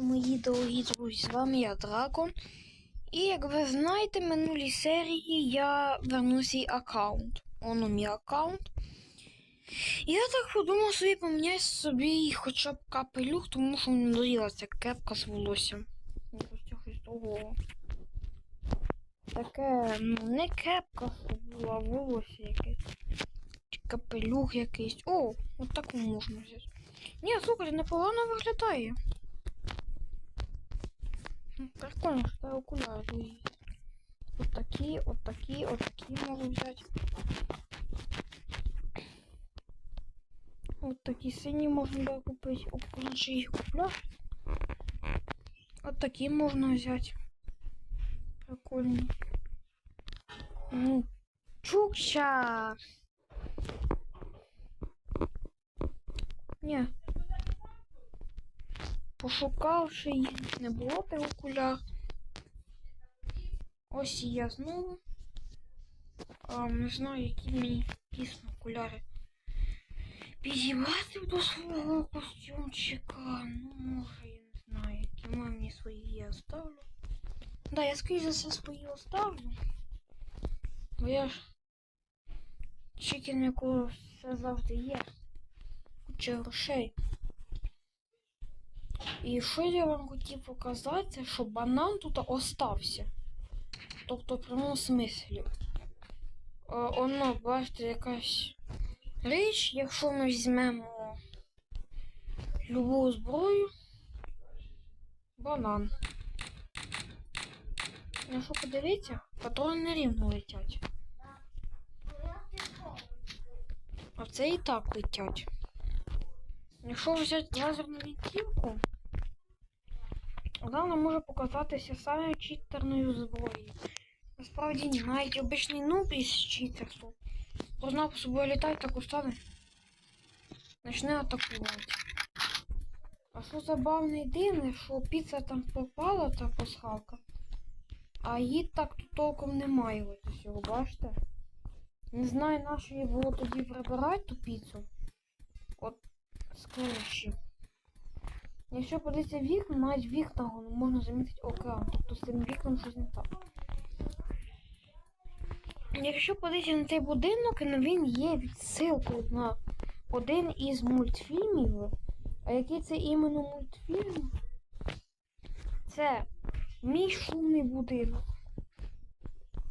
мої дорогі друзі, з вами я Дракон. І як ви знаєте, в минулій серії я верну свій аккаунт. Оно мій аккаунт. І я так подумав собі поміняти собі хоча б капелюх, тому що мені надоїла ця кепка з волоссям. Якось того. Таке, ну, не кепка, була, а волосся якесь. Чи капелюх якийсь. О, от таку можна взяти. Ні, слухайте, непогано виглядає. М, Прикольно, що це окуляри друзі. От такі, от такі, от такі можу взяти. От такі сині можна буде купити. Опозначе їх куплю. От такі можна взяти. Прикольні. Ну, чукча. Ні. Пошукавши їх, не було тих окуляр. Ось і я знову. А, не знаю, які мені дійсно окуляри. Підібрати до свого костюмчика. Ну, може, я не знаю, які мамі свої я оставлю. Да, я скоріше за все свої оставлю. Бо я ж чикен, якого все завжди є. Куча грошей. І що я вам хотів показати, що банан тут остався. Тобто в прямому смислі. Е, Оно, бачите, якась річ, якщо ми візьмемо любу зброю. Банан. Якщо подивіться, патрони нерівно летять. А це і так летять. Якщо взяти лазерну вінтівку, вона може показатися самою читерною зброєю. Насправді ні, навіть обичний нуб із читерством. Познав собою літати, так устане. Почне атакувати. А що забавне і дивне, що піца там попала та пасхалка, а її так тут толком немає ось усього, бачите? Не знаю, на що її було тоді прибирати ту піцу. От скоріше. Якщо подивитися вікна, навіть в вікнах воно можна замітити океан. Тобто з цим вікном щось не так. Якщо подивитися на цей будинок, ну, він є відсилкою на один із мультфільмів. А який це іменно мультфільм? Це мій шумний будинок.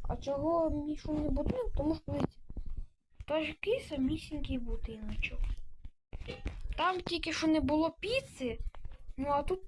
А чого мій шумний будинок? Тому що такий самісінький будиночок. Там тільки що не було піци, ну а тут